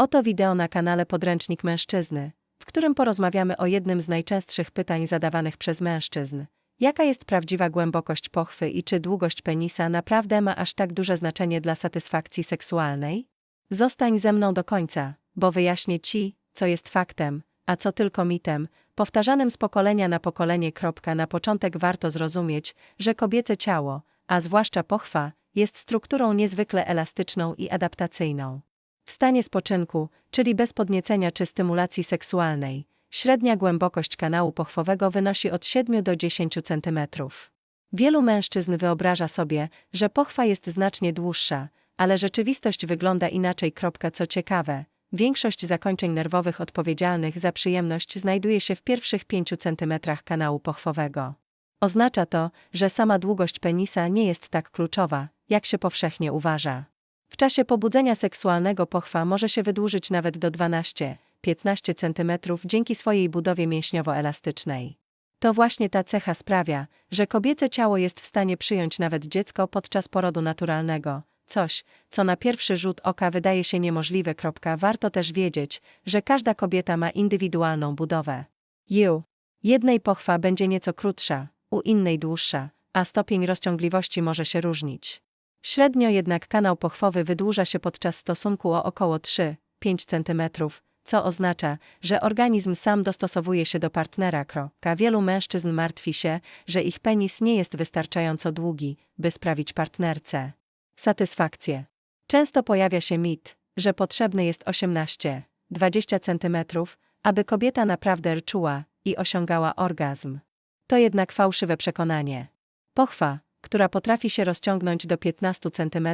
Oto wideo na kanale Podręcznik Mężczyzny, w którym porozmawiamy o jednym z najczęstszych pytań zadawanych przez mężczyzn. Jaka jest prawdziwa głębokość pochwy i czy długość penisa naprawdę ma aż tak duże znaczenie dla satysfakcji seksualnej? Zostań ze mną do końca, bo wyjaśnię Ci, co jest faktem, a co tylko mitem, powtarzanym z pokolenia na pokolenie. Na początek warto zrozumieć, że kobiece ciało, a zwłaszcza pochwa, jest strukturą niezwykle elastyczną i adaptacyjną. W stanie spoczynku, czyli bez podniecenia czy stymulacji seksualnej, średnia głębokość kanału pochwowego wynosi od 7 do 10 cm. Wielu mężczyzn wyobraża sobie, że pochwa jest znacznie dłuższa, ale rzeczywistość wygląda inaczej. Co ciekawe, większość zakończeń nerwowych odpowiedzialnych za przyjemność znajduje się w pierwszych 5 cm kanału pochwowego. Oznacza to, że sama długość penisa nie jest tak kluczowa, jak się powszechnie uważa. W czasie pobudzenia seksualnego pochwa może się wydłużyć nawet do 12-15 cm dzięki swojej budowie mięśniowo-elastycznej. To właśnie ta cecha sprawia, że kobiece ciało jest w stanie przyjąć nawet dziecko podczas porodu naturalnego, coś, co na pierwszy rzut oka wydaje się niemożliwe. Warto też wiedzieć, że każda kobieta ma indywidualną budowę. U jednej pochwa będzie nieco krótsza, u innej dłuższa, a stopień rozciągliwości może się różnić. Średnio jednak kanał pochwowy wydłuża się podczas stosunku o około 3-5 cm, co oznacza, że organizm sam dostosowuje się do partnera. Kroka. Wielu mężczyzn martwi się, że ich penis nie jest wystarczająco długi, by sprawić partnerce satysfakcję. Często pojawia się mit, że potrzebny jest 18-20 cm, aby kobieta naprawdę czuła i osiągała orgazm. To jednak fałszywe przekonanie. Pochwa, która potrafi się rozciągnąć do 15 cm,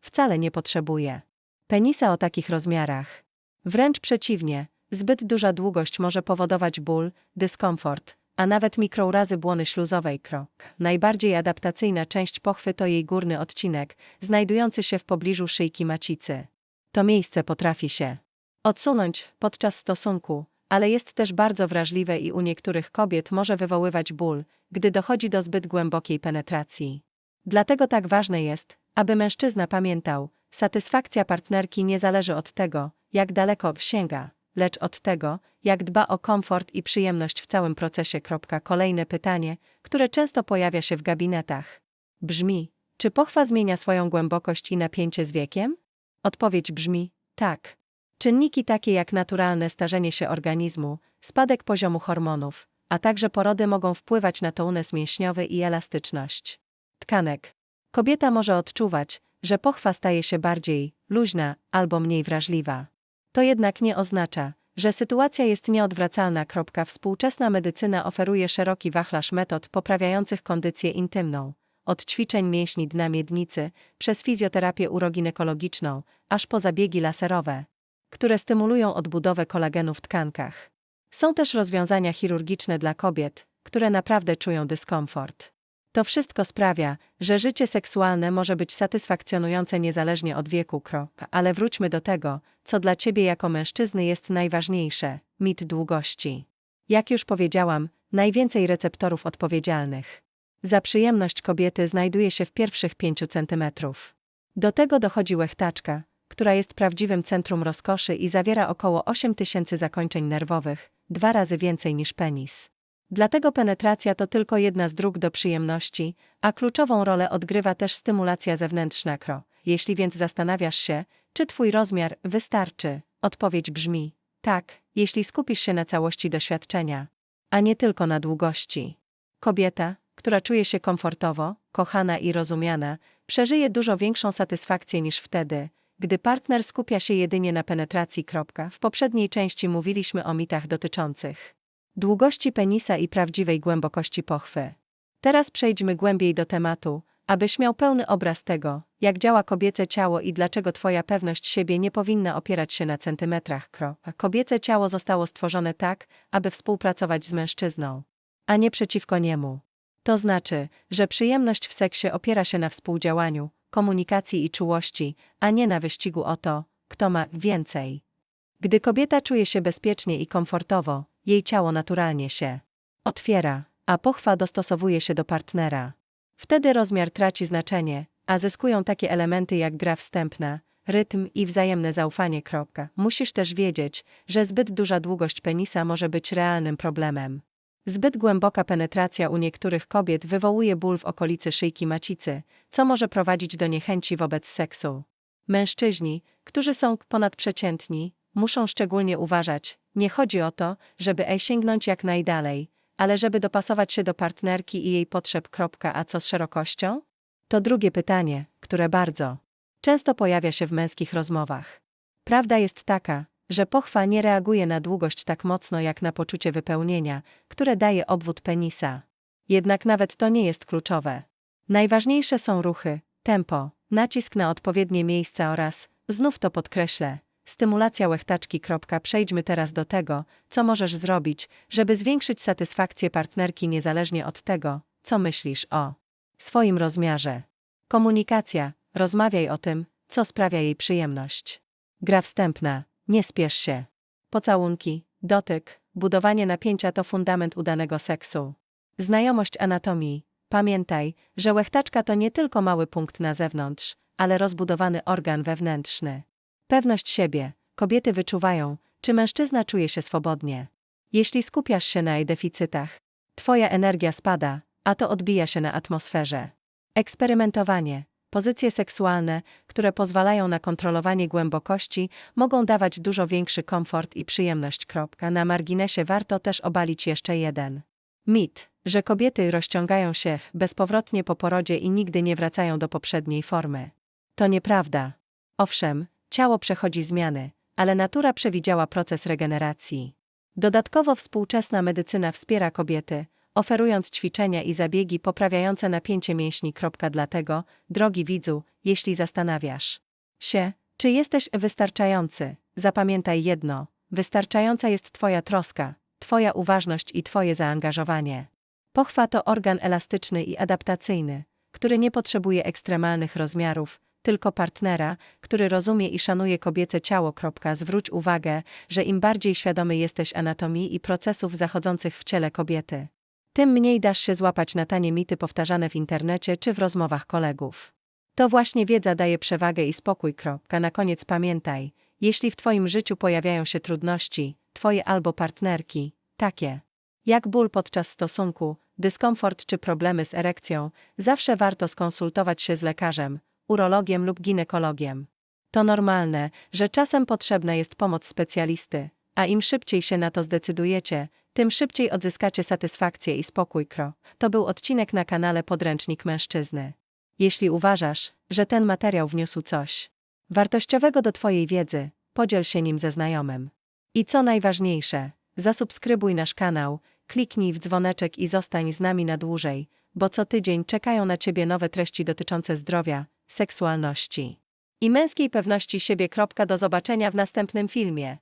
wcale nie potrzebuje penisa o takich rozmiarach. Wręcz przeciwnie, zbyt duża długość może powodować ból, dyskomfort, a nawet mikrourazy błony śluzowej. Krok. Najbardziej adaptacyjna część pochwy to jej górny odcinek, znajdujący się w pobliżu szyjki macicy. To miejsce potrafi się odsunąć podczas stosunku, ale jest też bardzo wrażliwe i u niektórych kobiet może wywoływać ból, gdy dochodzi do zbyt głębokiej penetracji. Dlatego tak ważne jest, aby mężczyzna pamiętał, satysfakcja partnerki nie zależy od tego, jak daleko sięga, lecz od tego, jak dba o komfort i przyjemność w całym procesie. Kolejne pytanie, które często pojawia się w gabinetach. Brzmi: czy pochwa zmienia swoją głębokość i napięcie z wiekiem? Odpowiedź brzmi: tak. Czynniki takie jak naturalne starzenie się organizmu, spadek poziomu hormonów, a także porody mogą wpływać na tonus mięśniowy i elastyczność tkanek. Kobieta może odczuwać, że pochwa staje się bardziej luźna albo mniej wrażliwa. To jednak nie oznacza, że sytuacja jest nieodwracalna. Współczesna medycyna oferuje szeroki wachlarz metod poprawiających kondycję intymną, od ćwiczeń mięśni dna miednicy, przez fizjoterapię uroginekologiczną, aż po zabiegi laserowe które stymulują odbudowę kolagenu w tkankach. Są też rozwiązania chirurgiczne dla kobiet, które naprawdę czują dyskomfort. To wszystko sprawia, że życie seksualne może być satysfakcjonujące niezależnie od wieku. Ale wróćmy do tego, co dla ciebie jako mężczyzny jest najważniejsze mit długości. Jak już powiedziałam, najwięcej receptorów odpowiedzialnych. Za przyjemność kobiety znajduje się w pierwszych 5 cm. Do tego dochodzi łechtaczka, która jest prawdziwym centrum rozkoszy i zawiera około 8 tysięcy zakończeń nerwowych, dwa razy więcej niż penis. Dlatego penetracja to tylko jedna z dróg do przyjemności, a kluczową rolę odgrywa też stymulacja zewnętrzna kro. Jeśli więc zastanawiasz się, czy twój rozmiar wystarczy, odpowiedź brzmi: tak, jeśli skupisz się na całości doświadczenia, a nie tylko na długości. Kobieta, która czuje się komfortowo, kochana i rozumiana, przeżyje dużo większą satysfakcję niż wtedy, gdy partner skupia się jedynie na penetracji. W poprzedniej części mówiliśmy o mitach dotyczących długości penisa i prawdziwej głębokości pochwy. Teraz przejdźmy głębiej do tematu, abyś miał pełny obraz tego, jak działa kobiece ciało i dlaczego Twoja pewność siebie nie powinna opierać się na centymetrach. Kobiece ciało zostało stworzone tak, aby współpracować z mężczyzną, a nie przeciwko niemu. To znaczy, że przyjemność w seksie opiera się na współdziałaniu, komunikacji i czułości, a nie na wyścigu o to, kto ma więcej. Gdy kobieta czuje się bezpiecznie i komfortowo, jej ciało naturalnie się otwiera, a pochwa dostosowuje się do partnera. Wtedy rozmiar traci znaczenie, a zyskują takie elementy jak gra wstępna, rytm i wzajemne zaufanie. Musisz też wiedzieć, że zbyt duża długość penisa może być realnym problemem. Zbyt głęboka penetracja u niektórych kobiet wywołuje ból w okolicy szyjki macicy, co może prowadzić do niechęci wobec seksu. Mężczyźni, którzy są ponadprzeciętni, muszą szczególnie uważać. Nie chodzi o to, żeby ej sięgnąć jak najdalej, ale żeby dopasować się do partnerki i jej potrzeb. A co z szerokością? To drugie pytanie, które bardzo często pojawia się w męskich rozmowach. Prawda jest taka, że pochwa nie reaguje na długość tak mocno jak na poczucie wypełnienia, które daje obwód penisa. Jednak nawet to nie jest kluczowe. Najważniejsze są ruchy, tempo, nacisk na odpowiednie miejsca oraz, znów to podkreślę, stymulacja łechtaczki. Przejdźmy teraz do tego, co możesz zrobić, żeby zwiększyć satysfakcję partnerki niezależnie od tego, co myślisz o swoim rozmiarze. Komunikacja, rozmawiaj o tym, co sprawia jej przyjemność. Gra wstępna, nie spiesz się. Pocałunki, dotyk, budowanie napięcia to fundament udanego seksu. Znajomość anatomii. Pamiętaj, że łechtaczka to nie tylko mały punkt na zewnątrz, ale rozbudowany organ wewnętrzny. Pewność siebie. Kobiety wyczuwają, czy mężczyzna czuje się swobodnie. Jeśli skupiasz się na jej deficytach, twoja energia spada, a to odbija się na atmosferze. Eksperymentowanie. Pozycje seksualne, które pozwalają na kontrolowanie głębokości, mogą dawać dużo większy komfort i przyjemność. Na marginesie warto też obalić jeszcze jeden. Mit, że kobiety rozciągają się bezpowrotnie po porodzie i nigdy nie wracają do poprzedniej formy. To nieprawda. Owszem, ciało przechodzi zmiany, ale natura przewidziała proces regeneracji. Dodatkowo współczesna medycyna wspiera kobiety, oferując ćwiczenia i zabiegi poprawiające napięcie mięśni. Dlatego, drogi widzu, jeśli zastanawiasz się, czy jesteś wystarczający, zapamiętaj jedno: wystarczająca jest Twoja troska, Twoja uważność i Twoje zaangażowanie. Pochwa to organ elastyczny i adaptacyjny, który nie potrzebuje ekstremalnych rozmiarów, tylko partnera, który rozumie i szanuje kobiece ciało. Zwróć uwagę, że im bardziej świadomy jesteś anatomii i procesów zachodzących w ciele kobiety, tym mniej dasz się złapać na tanie mity powtarzane w internecie czy w rozmowach kolegów. To właśnie wiedza daje przewagę i spokój. Kropka. Na koniec pamiętaj, jeśli w Twoim życiu pojawiają się trudności, Twoje albo partnerki, takie jak ból podczas stosunku, dyskomfort czy problemy z erekcją, zawsze warto skonsultować się z lekarzem, urologiem lub ginekologiem. To normalne, że czasem potrzebna jest pomoc specjalisty, a im szybciej się na to zdecydujecie, tym szybciej odzyskacie satysfakcję i spokój. Kro. To był odcinek na kanale Podręcznik Mężczyzny. Jeśli uważasz, że ten materiał wniósł coś wartościowego do Twojej wiedzy, podziel się nim ze znajomym. I co najważniejsze, zasubskrybuj nasz kanał, kliknij w dzwoneczek i zostań z nami na dłużej, bo co tydzień czekają na Ciebie nowe treści dotyczące zdrowia, seksualności i męskiej pewności siebie. Do zobaczenia w następnym filmie.